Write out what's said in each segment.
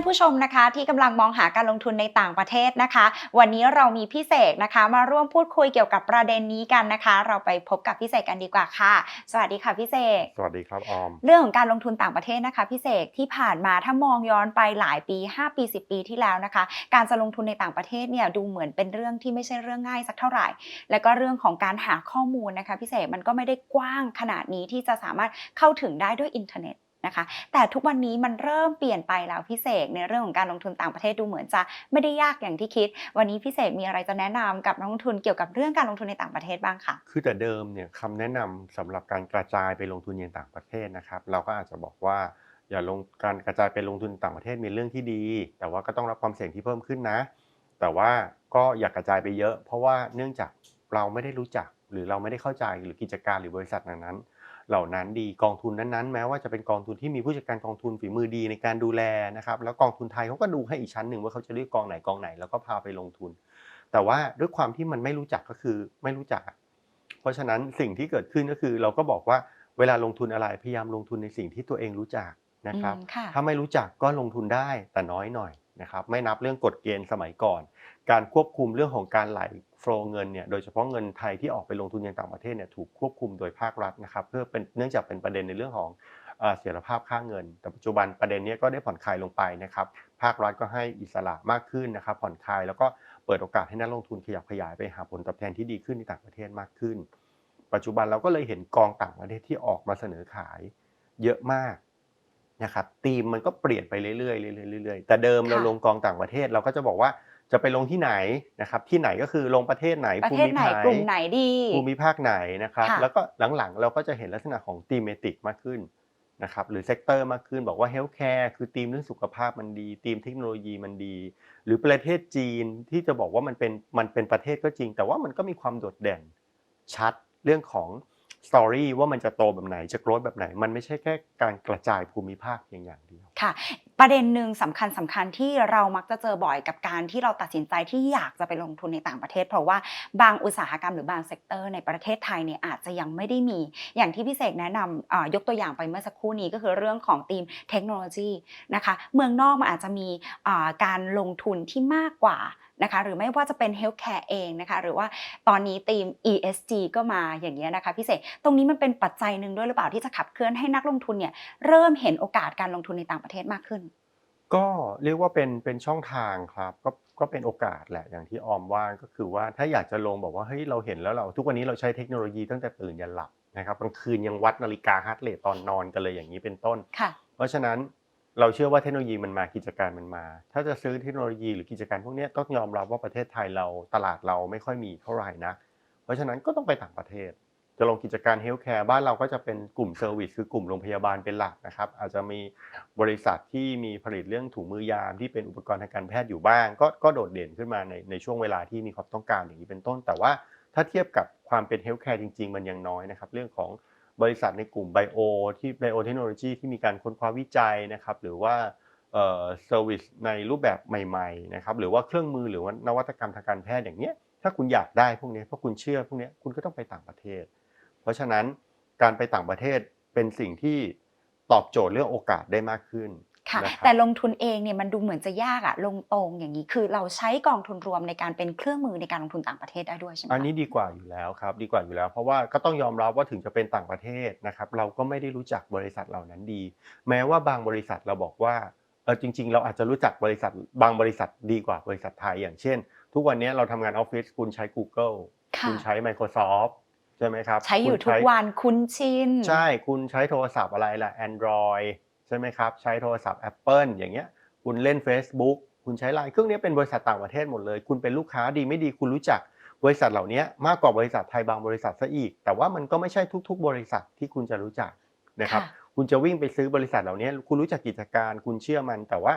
านผู้ชมนะคะ ที่กำลังมองหาการลงทุนในต่างประเทศนะคะ วันนี้เรามีพี่เสกนะคะ มาร่วมพูดคุยเกี่ยวกับประเด็นนี้กันนะคะ เราไปพบกับพี่เสกกันดีกว่าค่ะ สวัสดีค่ะพี่เสกสวัสดีครับออมเรื่องของการลงทุนต่างประเทศนะคะพี่เสกที่ผ่านมาถ้ามองย้อนไปหลายปี 5 ปี 10 ปีที่แล้วนะคะ การจะลงทุนในต่างประเทศเนี่ยดูเหมือนเป็นเรื่องที่ไม่ใช่เรื่องง่ายสักเท่าไหร่ แล้วก็เรื่องของการหาข้อมูลนะคะพี่เสกมันก็ไม่ได้กว้างขนาดนี้ที่จะสามารถเข้าถึงได้ด้วยอินเทอร์เน็ต นะคะ แต่ทุกวันนี้มันเริ่มเปลี่ยนไปแล้วพี่เสกในเรื่องของการลงทุนต่างประเทศดูเหมือนจะไม่ได้ยากอย่างที่คิด วันนี้พี่เสกมีอะไรจะแนะนำกับนักลงทุนเกี่ยวกับเรื่องการลงทุนในต่างประเทศบ้างค่ะคือแต่เดิมเนี่ยคำแนะนำสำหรับการกระจายไปลงทุนในต่างประเทศนะครับเราก็อาจจะบอกว่าอย่าลงการกระจายไปลงทุนต่างประเทศมีเรื่องที่ดี แต่ว่าก็ต้องรับความเสี่ยงที่เพิ่มขึ้นนะ แต่ว่าก็อย่ากระจายไปเยอะ เพราะว่าเนื่องจากเราไม่ได้รู้จักหรือเราไม่ได้เข้าใจหรือกิจการหรือบริษัทนั้นๆ เหล่านั้นดีกองทุนนั้นๆ แม้ว่าจะเป็นกองทุนที่มีผู้จัดการกองทุนฝีมือดีในการดูแลนะครับแล้วกองทุนไทยเขาก็ดูให้อีกชั้นหนึ่งว่าเขาจะเลือกกองไหนกองไหนแล้วก็พาไปลงทุน แต่ว่าด้วยความที่มันไม่รู้จักก็คือไม่รู้จัก เพราะฉะนั้นสิ่งที่เกิดขึ้นก็คือเราก็บอกว่าเวลาลงทุนอะไรพยายามลงทุนในสิ่งที่ตัวเองรู้จักนะครับอืมค่ะถ้าไม่รู้จักก็ลงทุนได้แต่น้อยหน่อย นะครับไม่นับเรื่องกฎเกณฑ์สมัยก่อน การควบคุมเรื่องของการไหลโฟลเงินเนี่ยโดยเฉพาะเงินไทยที่ออกไปลงทุนในต่างประเทศเนี่ยถูกควบคุมโดยภาครัฐนะครับเพื่อเป็นเนื่องจากเป็นประเด็นในเรื่องของเสถียรภาพค่าเงิน แต่ปัจจุบันประเด็นนี้ก็ได้ผ่อนคลายลงไปนะครับภาครัฐก็ให้อิสระมากขึ้นนะครับผ่อนคลายแล้วก็เปิดโอกาสให้นักลงทุนขยับขยายไปหาผลตอบแทนที่ดีขึ้นในต่างประเทศมากขึ้น ปัจจุบันเราก็เลยเห็นกองต่างประเทศที่ออกมาเสนอขายเยอะมาก นะครับธีมมันก็เปลี่ยนไปเรื่อยๆเรื่อยๆเรื่อยๆแต่เดิมเราค่ะลงกองต่างประเทศเราก็จะบอกว่าจะไปลงที่ไหนนะครับที่ไหนก็คือลงประเทศไหนประเทศไหนภูมิกลุ่มไหนดีภูมิภาคไหนนะครับค่ะแล้วก็หลังๆ เราก็จะเห็นลักษณะของธีมเมติกมากขึ้นนะครับหรือเซกเตอร์มากขึ้นบอกว่าเฮลท์แคร์คือธีมเรื่องสุขภาพมันดีธีมเทคโนโลยีมันดี หรือประเทศจีนที่จะบอกว่ามันเป็นมันเป็นประเทศก็จริง แต่ว่ามันก็มีความโดดเด่นชัดเรื่องของ สตอรี่ว่ามันจะโตแบบไหนจะโกรธแบบไหน มันไม่ใช่แค่การกระจายภูมิภาคเพียงอย่างเดียว ค่ะ ประเด็นหนึ่งสำคัญสำคัญที่เรามักจะเจอบ่อยกับการที่เราตัดสินใจที่อยากจะไปลงทุนในต่างประเทศ เพราะว่าบางอุตสาหกรรมหรือบางเซกเตอร์ในประเทศไทยเนี่ยอาจจะยังไม่ได้มี อย่างที่พี่เสกแนะนำยกตัวอย่างไปเมื่อสักครู่นี้ก็คือเรื่องของทีมเทคโนโลยีนะคะ เมืองนอกมันอาจจะมีการลงทุนที่มากกว่า นะคะหรือไม่ว่าจะเป็นเฮลท์แคร์เองนะคะหรือว่าตอนนี้ทีม ESG ก็มาอย่างเงี้ยนะคะพี่เสกตรงนี้มันเป็นปัจจัยหนึ่งด้วยหรือเปล่าที่จะขับเคลื่อนให้นักลงทุนเนี่ยเริ่มเห็นโอกาสการลงทุนในต่างประเทศมากขึ้น ก็เรียกว่าเป็นเป็นช่องทางครับก็ก็เป็นโอกาสแหละอย่างที่ออมว่าก็คือว่าถ้าอยากจะลงบอกว่าเฮ้ยเราเห็นแล้วเรา ทุกวันนี้เราใช้เทคโนโลยีตั้งแต่ตื่นยันหลับนะครับกลางคืนยังวัดนาฬิกาฮาร์ทเรทตอนนอนกันเลยอย่างนี้เป็นต้นค่ะเพราะฉะนั้น เราเชื่อว่าเทคโนโลยีมันมากิจการมันมา ถ้าจะซื้อเทคโนโลยีหรือกิจการพวกนี้ต้องยอมรับว่าประเทศไทยเราตลาดเราไม่ค่อยมีเท่าไหร่นะเพราะฉะนั้นก็ต้องไปต่างประเทศ จะลงกิจการเฮลท์แคร์บ้านเราก็จะเป็นกลุ่มเซอร์วิสคือกลุ่มโรงพยาบาลเป็นหลักนะครับ อาจจะมีบริษัทที่มีผลิตเรื่องถุงมือยามที่เป็นอุปกรณ์ทางการแพทย์อยู่บ้าง ก็ก็โดดเด่นขึ้นมาในในช่วงเวลาที่มีความต้องการอย่างนี้เป็นต้น แต่ว่าถ้าเทียบกับความเป็นเฮลท์แคร์จริง ๆ มันยังน้อยนะครับ เรื่องของ บริษัทในกลุ่มไบโอที่ไบโอเทคโนโลยีที่มีการค้นคว้าวิจัยนะครับ หรือว่าเซอร์วิสในรูปแบบใหม่ๆนะครับหรือว่าเครื่องมือหรือว่านวัตกรรมทางการแพทย์อย่างเนี้ยถ้าคุณอยากได้พวกนี้เพราะคุณเชื่อพวกนี้คุณก็ต้องไปต่างประเทศ เพราะฉะนั้นการไปต่างประเทศเป็นสิ่งที่ตอบโจทย์เรื่องโอกาสได้มากขึ้น ค่ะนะครับแต่ลงทุนเองเนี่ยมันดูเหมือนจะยากอะลงตรงอย่างนี้คือเราใช้กองทุนรวมในการเป็นเครื่องมือในการลงทุนต่างประเทศได้ด้วยใช่ไหมคะอันนี้ดีกว่าอยู่แล้วครับดีกว่าอยู่แล้ว เพราะว่าก็ต้องยอมรับว่าถึงจะเป็นต่างประเทศนะครับเราก็ไม่ได้รู้จักบริษัทเหล่านั้นดี แม้ว่าบางบริษัทเราบอกว่าเออจริง ๆ เราอาจจะรู้จักบริษัทบางบริษัทดีกว่าบริษัทไทย อย่างเช่น ทุกวันนี้เราทำงานออฟฟิศคุณใช้ Google ค่ะคุณใช้ Microsoft ใช่ไหมครับใช้อยู่คุณทุกวันคุ้นชินใช่คุณใช้โทรศัพท์อะไรล่ะ Android ใช่ไหมครับ ใช้โทรศัพท์ Apple อย่างเงี้ย คุณเล่น Facebook คุณใช้ Line เครื่องนี้เป็นบริษัทต่างประเทศหมดเลย คุณเป็นลูกค้าดีไม่ดีคุณรู้จักบริษัทเหล่านี้มากกว่าบริษัทไทยบางบริษัทซะอีก แต่ว่ามันก็ไม่ใช่ทุก ๆ บริษัทที่คุณจะรู้จักนะครับค่ะคุณจะวิ่งไปซื้อบริษัทเหล่านี้คุณรู้จักกิจการ คุณเชื่อมัน แต่ว่า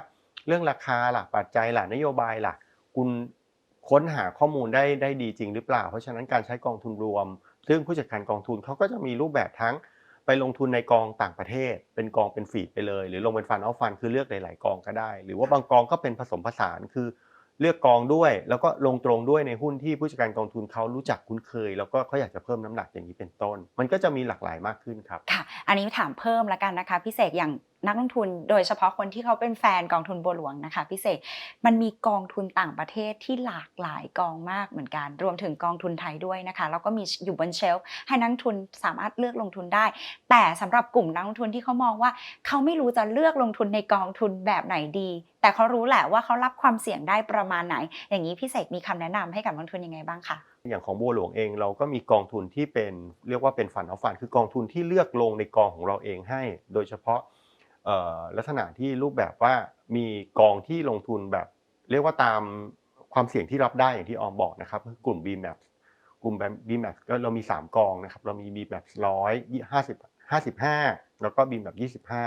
เรื่องราคาล่ะปัจจัยล่ะนโยบายล่ะ คุณค้นหาข้อมูลได้ได้ดีจริงหรือเปล่า เพราะฉะนั้นการใช้กองทุนรวม ซึ่งผู้จัดการกองทุนเขาก็จะมีรูปแบบทั้ง ไปลงทุนในกองต่างประเทศ เป็นกองเป็นฟีดไปเลย หรือลงเป็นฟันออฟฟันคือเลือกหลาย ๆ กองก็ได้ หรือว่าบางกองก็เป็นผสมผสานคือเลือกกองด้วย แล้วก็ลงตรงด้วยในหุ้นที่ผู้จัดการกองทุนเขารู้จักคุ้นเคย แล้วก็เขาอยากจะเพิ่มน้ำหนักอย่างนี้เป็นต้น มันก็จะมีหลากหลายมากขึ้นครับค่ะ อันนี้ถามเพิ่มแล้วกันนะคะพี่เสกอย่าง นักลงทุนโดยเฉพาะคนที่เขาเป็นแฟนกองทุนบัวหลวงนะคะพี่เสกมันมีกองทุนต่างประเทศที่หลากหลายกองมากเหมือนกัน รวมถึงกองทุนไทยด้วยนะคะแล้วก็มีอยู่บนเชลฟ์ให้นักลงทุนสามารถเลือกลงทุนได้ แต่สำหรับกลุ่มนักลงทุนที่เขามองว่า เขาไม่รู้จะเลือกลงทุนในกองทุนแบบไหนดี แต่เขารู้แหละว่าเขารับความเสี่ยงได้ประมาณไหน อย่างนี้พี่เสกมีคำแนะนำให้กับนักลงทุนยังไงบ้างคะอย่างของบัวหลวงเองเราก็มีกองทุนที่เป็นเรียกว่าเป็นฝันเอาฝันคือกองทุนที่เลือกลงในกองของเราเองให้ โดยเฉพาะ ลักษณะที่รูปแบบว่ามีกองที่ลงทุนแบบเรียกว่าตามความเสี่ยงที่รับได้อย่างที่ออมบอกนะครับคือกลุ่ม BMAP กลุ่ม BMAP ก็เรามี 3 กองนะครับเรามี BMAP ร้อยห้าสิบห้าสิบห้าแล้วก็ BMAP ยี่สิบห้า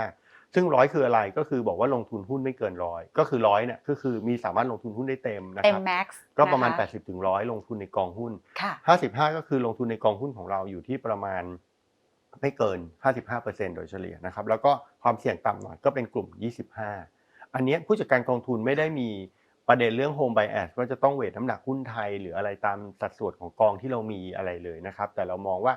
ซึ่งร้อยคืออะไรก็คือบอกว่าลงทุนหุ้นไม่เกินร้อยก็คือร้อยเนี่ยก็คือมีสามารถลงทุนหุ้นได้เต็มนะเต็คมรับแม็กซ์ก็ประมาณ 80ถึง100 ลงทุนในกองหุ้นค่ะ55 ก็คือลงทุนในกองหุ้นของเราอยู่ที่ประมาณ ไม่เกิน 55%โดยเฉลี่ยนะครับ แล้วก็ความเสี่ยงต่ำหน่อยก็เป็นกลุ่ม 25 อันนี้ผู้จัดการกองทุนไม่ได้มีประเด็นเรื่อง home bias ว่าจะต้องเวทน้ำหนักหุ้นไทย หรืออะไรตามสัดส่วนของกองที่เรามีอะไรเลยนะครับ แต่เรามองว่า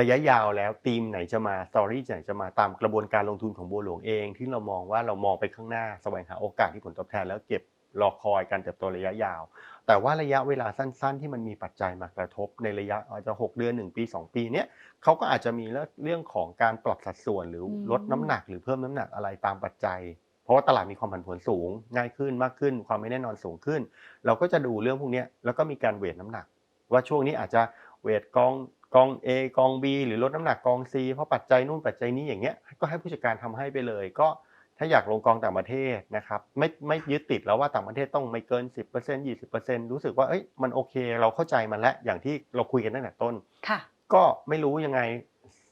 ระยะยาวแล้วทีมไหนจะมาสตอรี่ไหนจะมาตามกระบวนการลงทุนของบัวหลวงเอง ที่เรามองว่าเรามองไปข้างหน้าแสวงหาโอกาสที่ผลตอบแทนแล้วเก็บ รอคอยการเติบโตระยะยาว แต่ว่าระยะเวลาสั้น ๆ ที่มันมีปัจจัยมากระทบในระยะอาจจะ 6 เดือน 1 ปี 2 ปีเนี้ยเขาก็อาจจะมีเรื่องของการปรับสัดส่วนหรืออืมลดน้ำหนักหรือเพิ่มน้ำหนักอะไรตามปัจจัย เพราะว่าตลาดมีความผันผวนสูง ง่ายขึ้นมากขึ้น ความไม่แน่นอนสูงขึ้น เราก็จะดูเรื่องพวกเนี้ยแล้วก็มีการเวทน้ำหนัก ว่าช่วงนี้อาจจะเวทกองกอง A กอง B หรือลดน้ำหนักกอง C เพราะปัจจัยนู่นปัจจัยนี้อย่างเงี้ยก็ให้ผู้จัดการทำให้ไปเลย ก็ ถ้าอยากลงกองต่างประเทศนะครับไม่ไม่ยึดติดแล้วว่าต่างประเทศต้องไม่เกิน 10% 20%รู้สึกว่าเอ้ยมันโอเคเราเข้าใจมันแล้วอย่างที่เราคุยกันตั้งแต่ต้นค่ะก็ไม่รู้ยังไง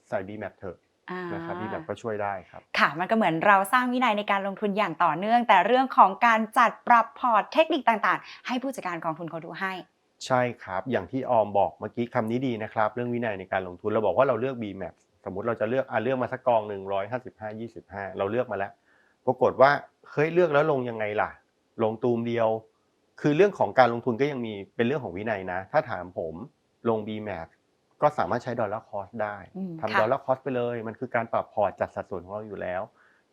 ใส่ BMAP เถอะอ่านะครับ BMAP ก็ช่วยได้ครับ ค่ะมันก็เหมือนเราสร้างวินัยในการลงทุนอย่างต่อเนื่อง แต่เรื่องของการจัดปรับพอร์ตเทคนิคต่างๆ ให้ผู้จัดการกองทุนเขาดูให้ใช่ครับอย่างที่ออมบอกเมื่อกี้คำนี้ดีนะครับ เรื่องวินัยในการลงทุนเราบอกว่าเราเลือก BMAP สมมติเราจะเลือกอะเลือกมาสักกองหนึ่งร้อยห้าสิบห้ายี่สิบห้าเราเลือกมาแล้ว ปรากฏว่าเฮ้ยเลือกแล้วลงยังไงล่ะ ลงตูมเดียว คือเรื่องของการลงทุนก็ยังมีเป็นเรื่องของวินัยนะ ถ้าถามผมลง BMAP ก็สามารถใช้ดอลลาร์คอสได้อืมทำค่ะดอลลาร์คอสไปเลย มันคือการปรับพอร์ตจัดสัดส่วนของเราอยู่แล้ว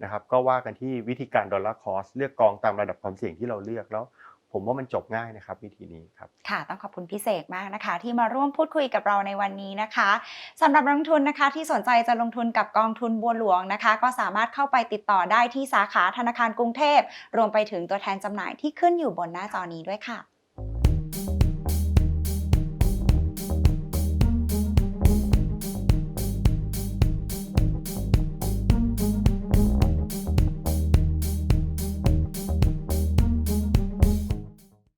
นะครับก็ว่ากันที่วิธีการดอลลาร์คอสเลือกกองตามระดับความเสี่ยงที่เราเลือกแล้ว ผมว่ามันจบง่ายนะครับวิธีนี้ครับค่ะต้องขอบคุณพี่เสกมากนะคะ ที่มาร่วมพูดคุยกับเราในวันนี้นะคะสำหรับนักลงทุนนะคะ ที่สนใจจะลงทุนกับกองทุนบัวหลวงนะคะ ก็สามารถเข้าไปติดต่อได้ที่สาขาธนาคารกรุงเทพ รวมไปถึงตัวแทนจำหน่ายที่ขึ้นอยู่บนหน้าจอนี้ด้วยค่ะ